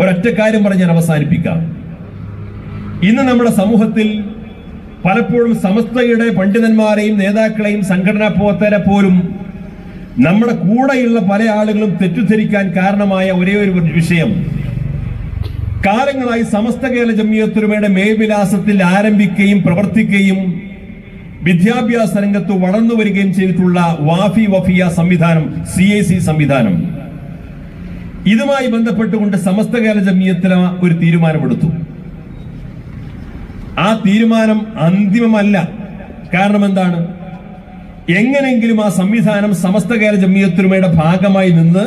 ഒരൊറ്റ കാര്യം പറഞ്ഞ് ഞാൻ അവസാനിപ്പിക്കാം. ഇന്ന് നമ്മുടെ സമൂഹത്തിൽ പലപ്പോഴും സമസ്തയുടെ പണ്ഡിതന്മാരെയും നേതാക്കളെയും സംഘടനാ പ്രവർത്തകരെ പോലും നമ്മുടെ കൂടെയുള്ള പല ആളുകളും തെറ്റിദ്ധരിക്കാൻ കാരണമായ ഒരേ ഒരു വിഷയം. കാലങ്ങളായി സമസ്ത കേരള ജമിയത്തുരുമയുടെ മേൽവിലാസത്തിൽ ആരംഭിക്കുകയും പ്രവർത്തിക്കുകയും വിദ്യാഭ്യാസ രംഗത്ത് വളർന്നു വരികയും ചെയ്തിട്ടുള്ള വാഫി വഫിയ സംവിധാനം സി സംവിധാനം. ഇതുമായി ബന്ധപ്പെട്ടുകൊണ്ട് സമസ്ത കേരള ജമിയത്തിന് ഒരു തീരുമാനമെടുത്തു. ആ തീരുമാനം അന്തിമമല്ല. കാരണം എന്താണ്? എങ്ങനെങ്കിലും ആ സംവിധാനം സമസ്ത കേരള ജമിയത്തുരുമയുടെ ഭാഗമായി നിന്ന്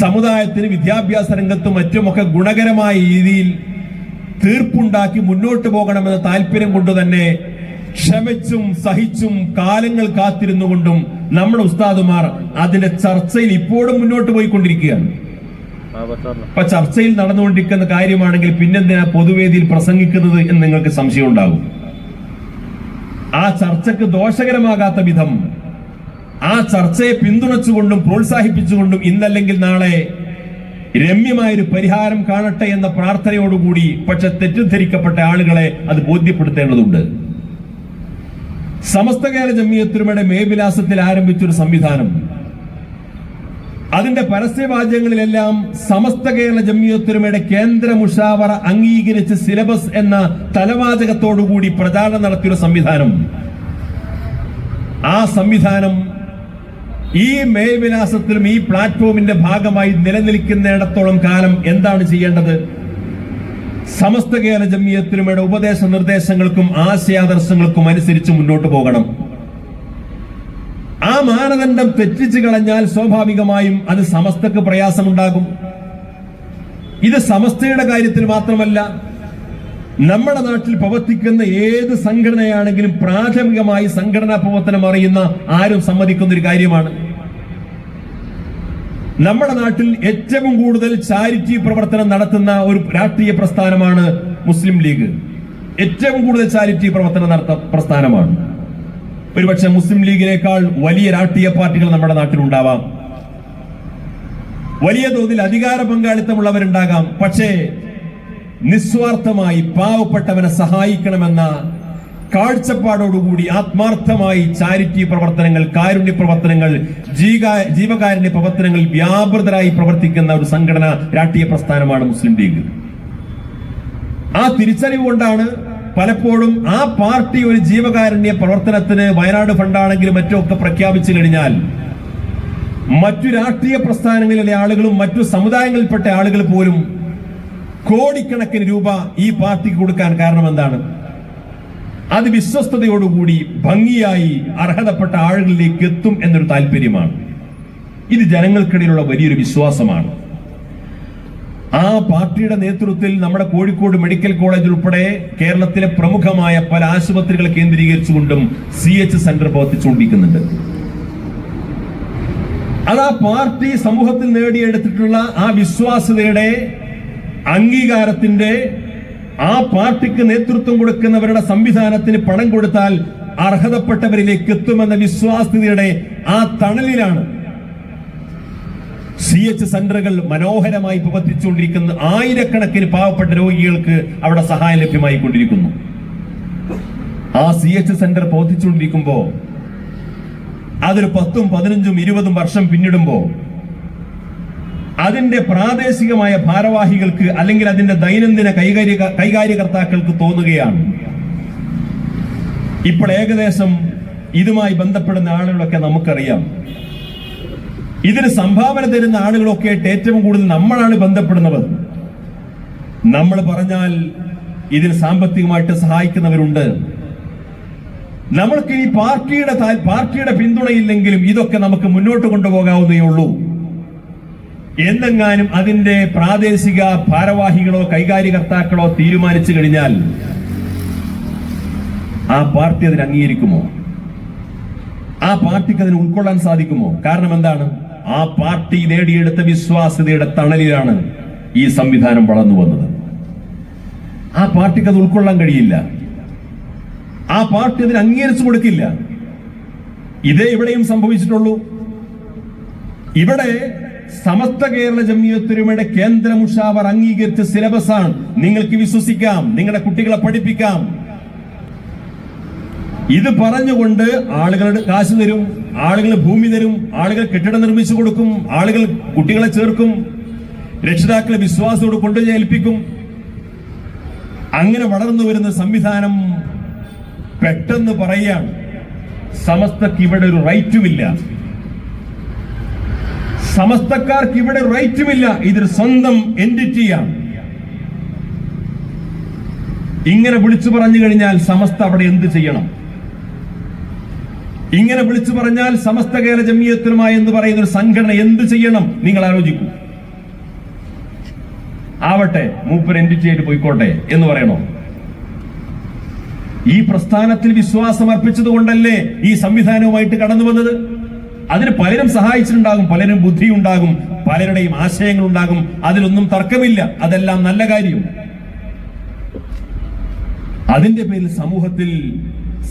സമുദായത്തിന് വിദ്യാഭ്യാസ രംഗത്തും മറ്റുമൊക്കെ ഗുണകരമായ രീതിയിൽ തീർപ്പുണ്ടാക്കി മുന്നോട്ട് പോകണമെന്ന താല്പര്യം കൊണ്ട് തന്നെ ക്ഷമിച്ചും സഹിച്ചും കാലങ്ങൾ കാത്തിരുന്നുകൊണ്ടും നമ്മുടെ ഉസ്താദുമാർ അതിന്റെ ചർച്ചയിൽ ഇപ്പോഴും മുന്നോട്ട് പോയിക്കൊണ്ടിരിക്കുകയാണ്. ഇപ്പൊ ചർച്ചയിൽ നടന്നുകൊണ്ടിരിക്കുന്ന കാര്യമാണെങ്കിൽ പിന്നെന്തിനാ പൊതുവേദിയിൽ പ്രസംഗിക്കുന്നത് എന്ന് നിങ്ങൾക്ക് സംശയം ഉണ്ടാകും ആ ചർച്ചക്ക് ദോഷകരമാകാത്ത വിധം ആ ചർച്ചയെ പിന്തുണച്ചുകൊണ്ടും പ്രോത്സാഹിപ്പിച്ചുകൊണ്ടും ഇന്നല്ലെങ്കിൽ നാളെ രമ്യമായൊരു പരിഹാരം കാണട്ടെ എന്ന പ്രാർത്ഥനയോടുകൂടി പക്ഷെ തെറ്റിദ്ധരിക്കപ്പെട്ട ആളുകളെ അത് ബോധ്യപ്പെടുത്തേണ്ടതുണ്ട്. സമസ്തകാല ജമിയത്തുരുമയുടെ മേൽവിലാസത്തിൽ ആരംഭിച്ചൊരു സംവിധാനം. അതിന്റെ പരസ്യവാചകങ്ങളിലെല്ലാം സമസ്ത കേരള ജമിയത്തുരുമയുടെ കേന്ദ്ര മുഷാവറ അംഗീകരിച്ച് സിലബസ് എന്ന തലവാചകത്തോടുകൂടി പ്രചാരണം നടത്തിയൊരു സംവിധാനം. ആ സംവിധാനം ഈ മേൽവിലാസത്തിലും ഈ പ്ലാറ്റ്ഫോമിന്റെ ഭാഗമായി നിലനിൽക്കുന്നിടത്തോളം കാലം എന്താണ് ചെയ്യേണ്ടത്? സമസ്ത കേരള ജമ്മിയത്തിലുമയുടെ ഉപദേശ നിർദ്ദേശങ്ങൾക്കും ആശയാദർശങ്ങൾക്കും അനുസരിച്ച് മുന്നോട്ട് പോകണം. ആ മാനദണ്ഡം തെറ്റിച്ചു കളഞ്ഞാൽ സ്വാഭാവികമായും അത് സമസ്തക്ക് പ്രയാസമുണ്ടാകും. ഇത് സമസ്തയുടെ കാര്യത്തിൽ മാത്രമല്ല നമ്മുടെ നാട്ടിൽ പ്രവർത്തിക്കുന്ന ഏത് സംഘടനയാണെങ്കിലും പ്രാഥമികമായി സംഘടനാ പ്രവർത്തനം അറിയുന്ന ആരും സമ്മതിക്കുന്ന ഒരു കാര്യമാണ്. നമ്മുടെ നാട്ടിൽ ഏറ്റവും കൂടുതൽ ചാരിറ്റി പ്രവർത്തനം നടത്തുന്ന ഒരു രാഷ്ട്രീയ പ്രസ്ഥാനമാണ് മുസ്ലിം ലീഗ്. ഏറ്റവും കൂടുതൽ ചാരിറ്റി പ്രവർത്തനം നടത്ത പ്രസ്ഥാനമാണ്. ഒരുപക്ഷെ മുസ്ലിം ലീഗിനേക്കാൾ വലിയ രാഷ്ട്രീയ പാർട്ടികൾ നമ്മുടെ നാട്ടിലുണ്ടാവാം. വലിയ തോതിൽ അധികാര പങ്കാളിത്തമുള്ളവരുണ്ടാകാം. പക്ഷേ നിസ്വാർത്ഥമായി പാവപ്പെട്ടവനെ സഹായിക്കണമെന്ന കാഴ്ചപ്പാടോടുകൂടി ആത്മാർത്ഥമായി ചാരിറ്റി പ്രവർത്തനങ്ങൾ കാരുണ്യ പ്രവർത്തനങ്ങൾ ജീവകാരുണ്യ പ്രവർത്തനങ്ങൾ വ്യാപൃതരായി പ്രവർത്തിക്കുന്ന ഒരു സംഘടന രാഷ്ട്രീയ പ്രസ്ഥാനമാണ് മുസ്ലിം ലീഗ്. ആ തിരിച്ചറിവ് കൊണ്ടാണ് പലപ്പോഴും ആ പാർട്ടി ഒരു ജീവകാരുണ്യ പ്രവർത്തനത്തിന് വയനാട് ഫണ്ടാണെങ്കിലും മറ്റും ഒക്കെ പ്രഖ്യാപിച്ചു കഴിഞ്ഞാൽ മറ്റു രാഷ്ട്രീയ പ്രസ്ഥാനങ്ങളിലെ ആളുകളും മറ്റു സമുദായങ്ങളിൽപ്പെട്ട ആളുകൾ പോലും കോടിക്കണക്കിന് രൂപ ഈ പാർട്ടിക്ക് കൊടുക്കാൻ കാരണം എന്താണ്? അത് വിശ്വസ്തയോടുകൂടി ഭംഗിയായി അർഹതപ്പെട്ട ആളുകളിലേക്ക് എത്തും എന്നൊരു താല്പര്യമാണ്. ഇത് ജനങ്ങൾക്കിടയിലുള്ള വലിയൊരു വിശ്വാസമാണ്. ആ പാർട്ടിയുടെ നേതൃത്വത്തിൽ നമ്മുടെ കോഴിക്കോട് മെഡിക്കൽ കോളേജ് ഉൾപ്പെടെ കേരളത്തിലെ പ്രമുഖമായ പല ആശുപത്രികൾ കേന്ദ്രീകരിച്ചുകൊണ്ടും സി എച്ച് സെന്റർ പ്രവർത്തിച്ചുകൊണ്ടിരിക്കുന്നുണ്ട്. അത് ആ പാർട്ടി സമൂഹത്തിൽ നേടിയെടുത്തിട്ടുള്ള ആ വിശ്വാസ്യതയുടെ അംഗീകാരത്തിന്റെ ആ പാർട്ടിക്ക് നേതൃത്വം കൊടുക്കുന്നവരുടെ സംവിധാനത്തിന് പണം കൊടുത്താൽ അർഹതപ്പെട്ടവരിലേക്ക് എത്തുമെന്ന വിശ്വാസ്യതയുടെ ആ തണലിലാണ് സി എച്ച് സെന്ററുകൾ മനോഹരമായി പ്രവർത്തിച്ചുകൊണ്ടിരിക്കുന്ന ആയിരക്കണക്കിന് പാവപ്പെട്ട രോഗികൾക്ക് അവിടെ സഹായം ലഭ്യമായി കൊണ്ടിരിക്കുന്നു ആ സി എച്ച് സെന്റർ പ്രവർത്തിച്ചുകൊണ്ടിരിക്കുമ്പോ അതൊരു പത്തും പതിനഞ്ചും ഇരുപതും വർഷം പിന്നിടുമ്പോ അതിന്റെ പ്രാദേശികമായ ഭാരവാഹികൾക്ക് അല്ലെങ്കിൽ അതിന്റെ ദൈനംദിന കൈകാര്യ കൈകാര്യകർത്താക്കൾക്ക് തോന്നുകയാണ്. ഇപ്പോൾ ഏകദേശം ഇതുമായി ബന്ധപ്പെടുന്ന ആളുകളൊക്കെ നമുക്കറിയാം. ഇതിന് സംഭാവന തരുന്ന ആളുകളൊക്കെ ആയിട്ട് ഏറ്റവും കൂടുതൽ നമ്മളാണ് ബന്ധപ്പെടുന്നവർ നമ്മൾ പറഞ്ഞാൽ ഇതിന് സാമ്പത്തികമായിട്ട് സഹായിക്കുന്നവരുണ്ട്. നമ്മൾക്ക് ഈ പാർട്ടിയുടെ പാർട്ടിയുടെ പിന്തുണയില്ലെങ്കിലും ഇതൊക്കെ നമുക്ക് മുന്നോട്ട് കൊണ്ടുപോകാവുന്നേ ഉള്ളൂ. എന്നെങ്ങാനും അതിന്റെ പ്രാദേശിക ഭാരവാഹികളോ കൈകാര്യകർത്താക്കളോ തീരുമാനിച്ചു കഴിഞ്ഞാൽ ആ പാർട്ടി അതിന് അംഗീകരിക്കുമോ? ആ പാർട്ടിക്ക് അതിന് ഉൾക്കൊള്ളാൻ സാധിക്കുമോ? കാരണം എന്താണ്? ആ പാർട്ടി നേടിയെടുത്ത വിശ്വാസ്യതയുടെ തണലിലാണ് ഈ സംവിധാനം വളർന്നു വന്നത്. ആ പാർട്ടിക്ക് അത് ഉൾക്കൊള്ളാൻ കഴിയില്ല. ആ പാർട്ടി അതിന് അംഗീകരിച്ചു കൊടുക്കില്ല. ഇതേ ഇവിടെയും സംഭവിച്ചിട്ടുള്ളൂ. ഇവിടെ സമസ്ത കേരള ജമിയത്തുരുമയുടെ കേന്ദ്ര മുഷാവർ അംഗീകരിച്ച സിലബസ് ആണ് നിങ്ങൾക്ക് വിശ്വസിക്കാം. നിങ്ങളുടെ കുട്ടികളെ പഠിപ്പിക്കാം. ഇത് പറഞ്ഞുകൊണ്ട് ആളുകളുടെ കാശ് തരും ആളുകൾ ഭൂമി തരും ആളുകൾ കെട്ടിടം നിർമ്മിച്ചു കൊടുക്കും ആളുകൾ കുട്ടികളെ ചേർക്കും രക്ഷിതാക്കളെ വിശ്വാസത്തോട് കൊണ്ടുപോയി ഏൽപ്പിക്കും. അങ്ങനെ വളർന്നു വരുന്ന സംവിധാനം പെട്ടെന്ന് പറയുകയാണ് സമസ്തക്ക് ഇവിടെ ഒരു റൈറ്റുമില്ല. സമസ്തക്കാർക്ക് ഇവിടെ റൈറ്റുമില്ല ഇതൊരു സ്വന്തം എന്റിറ്റിയാണ് ഇങ്ങനെ വിളിച്ചു പറഞ്ഞു കഴിഞ്ഞാൽ സമസ്ത അവിടെ എന്ത് ചെയ്യണം? ഇങ്ങനെ വിളിച്ചു പറഞ്ഞാൽ സമസ്ത കേരള ജമീയത്തിനുമായി എന്ന് പറയുന്ന ഒരു സംഘടന എന്ത് ചെയ്യണം? നിങ്ങൾ ആലോചിക്കൂ. ആവട്ടെ മൂപ്പർ എന്റിറ്റി ആയിട്ട് പോയിക്കോട്ടെ എന്ന് പറയണോ? ഈ പ്രസ്ഥാനത്തിൽ വിശ്വാസം അർപ്പിച്ചത് കൊണ്ടല്ലേ ഈ സംവിധാനവുമായിട്ട് കടന്നു വന്നത്? അതിന് പലരും സഹായിച്ചിട്ടുണ്ടാകും പലരും ബുദ്ധി ഉണ്ടാകും പലരുടെയും ആശയങ്ങൾ ഉണ്ടാകും അതിലൊന്നും തർക്കമില്ല. അതെല്ലാം നല്ല കാര്യം. അതിന്റെ പേരിൽ സമൂഹത്തിൽ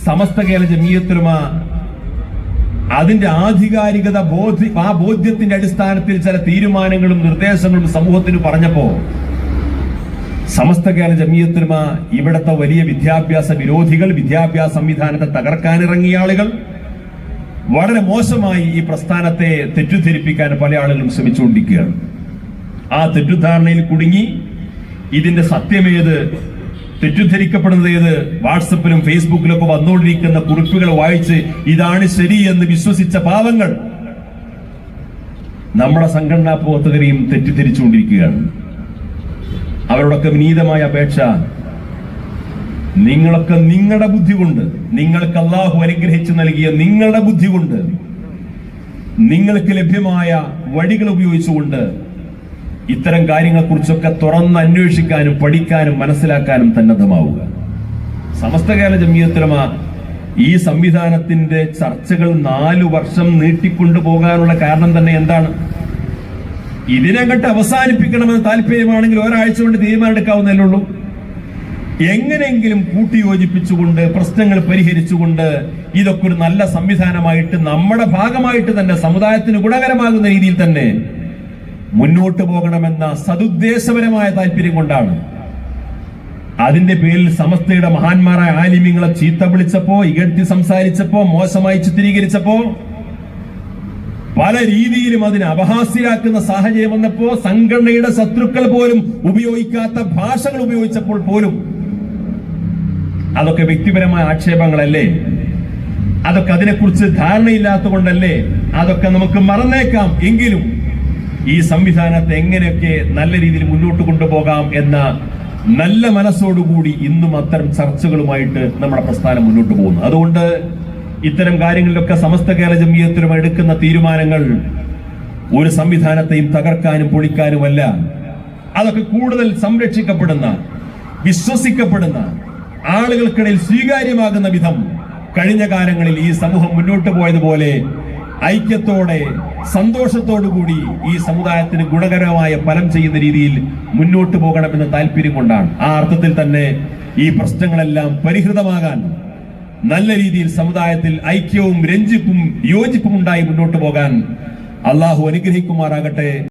സമസ്ത കേരള ജമീയത്തുലമ അതിന്റെ ആധികാരികത ബോധ്യ ആ ബോധ്യത്തിന്റെ അടിസ്ഥാനത്തിൽ ചില തീരുമാനങ്ങളും നിർദ്ദേശങ്ങളും സമൂഹത്തിന് പറഞ്ഞപ്പോ സമസ്ത കേരള ജമീയത്തിനുമ ഇവിടത്തെ വലിയ വിദ്യാഭ്യാസ വിരോധികൾ വിദ്യാഭ്യാസ സംവിധാനത്തെ തകർക്കാനിറങ്ങിയ ആളുകൾ വളരെ മോശമായി ഈ പ്രസ്ഥാനത്തെ തെറ്റിദ്ധരിപ്പിക്കാൻ പല ആളുകളും ശ്രമിച്ചുകൊണ്ടിരിക്കുകയാണ്. ആ തെറ്റിദ്ധാരണയിൽ കുടുങ്ങി ഇതിന്റെ സത്യമേത് തെറ്റിദ്ധരിക്കപ്പെടുന്നത് ഏത്? വാട്സപ്പിലും ഫേസ്ബുക്കിലൊക്കെ വന്നുകൊണ്ടിരിക്കുന്ന കുറിപ്പുകൾ വായിച്ച് ഇതാണ് ശരി എന്ന് വിശ്വസിച്ച പാവങ്ങൾ. നമ്മുടെ സംഘടനാ പ്രവർത്തകരെയും തെറ്റിദ്ധരിച്ചുകൊണ്ടിരിക്കുകയാണ്. അവരോടൊക്കെ വിനീതമായ അപേക്ഷ നിങ്ങളൊക്കെ നിങ്ങളുടെ ബുദ്ധി കൊണ്ട് നിങ്ങൾക്ക് അള്ളാഹു അനുഗ്രഹിച്ചു നൽകിയ നിങ്ങളുടെ ബുദ്ധി കൊണ്ട് നിങ്ങൾക്ക് ലഭ്യമായ വഴികൾ ഉപയോഗിച്ചുകൊണ്ട് ഇത്തരം കാര്യങ്ങളെക്കുറിച്ചൊക്കെ തുറന്ന് അന്വേഷിക്കാനും പഠിക്കാനും മനസ്സിലാക്കാനും സന്നദ്ധമാവുക. സമസ്ത കേരള ജമീയത്തുലമ ഈ സംവിധാനത്തിന്റെ ചർച്ചകൾ നാലു വർഷം നീട്ടിക്കൊണ്ടു പോകാനുള്ള കാരണം തന്നെ എന്താണ്? ഇതിനകട്ട് അവസാനിപ്പിക്കണമെന്ന് താല്പര്യമാണെങ്കിൽ ഒരാഴ്ച കൊണ്ട് തീരുമാനമെടുക്കാവുന്നതേ ഉള്ളൂ. എങ്ങനെയെങ്കിലും കൂട്ടിയോജിപ്പിച്ചുകൊണ്ട് പ്രശ്നങ്ങൾ പരിഹരിച്ചുകൊണ്ട് ഇതൊക്കെ ഒരു നല്ല സംവിധാനമായിട്ട് നമ്മുടെ ഭാഗമായിട്ട് തന്നെ സമുദായത്തിന് ഗുണകരമാകുന്ന രീതിയിൽ തന്നെ മുന്നോട്ട് പോകണമെന്ന സതുദ്ദേശപരമായ താല്പര്യം കൊണ്ടാണ്. അതിന്റെ പേരിൽ സമസ്തയുടെ മഹാന്മാരായ ആലിമ്യങ്ങളെ ചീത്ത വിളിച്ചപ്പോ ഇകഴ്ത്തി സംസാരിച്ചപ്പോ മോശമായി ചിത്രീകരിച്ചപ്പോ പല രീതിയിലും അതിനെ അപഹാസ്യരാക്കുന്ന സാഹചര്യം വന്നപ്പോ സംഘടനയുടെ ശത്രുക്കൾ പോലും ഉപയോഗിക്കാത്ത ഭാഷകൾ ഉപയോഗിച്ചപ്പോൾ പോലും അതൊക്കെ വ്യക്തിപരമായ ആക്ഷേപങ്ങളല്ലേ? അതൊക്കെ അതിനെക്കുറിച്ച് ധാരണയില്ലാത്തതുകൊണ്ടല്ലേ? അതൊക്കെ നമുക്ക് മറന്നേക്കാം. എങ്കിലും ഈ സംവിധാനത്തെ എങ്ങനെയൊക്കെ നല്ല രീതിയിൽ മുന്നോട്ട് കൊണ്ടുപോകാം എന്ന നല്ല മനസ്സോടുകൂടി ഇന്നും അത്തരം ചർച്ചകളുമായിട്ട് നമ്മുടെ പ്രസ്ഥാനം മുന്നോട്ട് പോകുന്നു. അതുകൊണ്ട് ഇത്തരം കാര്യങ്ങളിലൊക്കെ സമസ്ത കേരള ജമീയത്തിലും എടുക്കുന്ന തീരുമാനങ്ങൾ ഒരു സംവിധാനത്തെയും തകർക്കാനും പൊളിക്കാനുമല്ല അതൊക്കെ കൂടുതൽ സംരക്ഷിക്കപ്പെടുന്ന വിശ്വസിക്കപ്പെടുന്ന ആളുകൾക്കിടയിൽ സ്വീകാര്യമാകുന്ന വിധം കഴിഞ്ഞ കാലങ്ങളിൽ ഈ സമൂഹം മുന്നോട്ട് പോയതുപോലെ ഐക്യത്തോടെ സന്തോഷത്തോടു കൂടി ഈ സമുദായത്തിന് ഗുണകരമായ ഫലം ചെയ്യുന്ന രീതിയിൽ മുന്നോട്ട് പോകണമെന്ന താല്പര്യം കൊണ്ടാണ്. ആ അർത്ഥത്തിൽ തന്നെ ഈ പ്രശ്നങ്ങളെല്ലാം പരിഹൃതമാകാൻ നല്ല രീതിയിൽ സമുദായത്തിൽ ഐക്യവും രഞ്ജിപ്പും യോജിപ്പും ഉണ്ടായി മുന്നോട്ട് പോകാൻ അള്ളാഹു അനുഗ്രഹിക്കുമാറാകട്ടെ.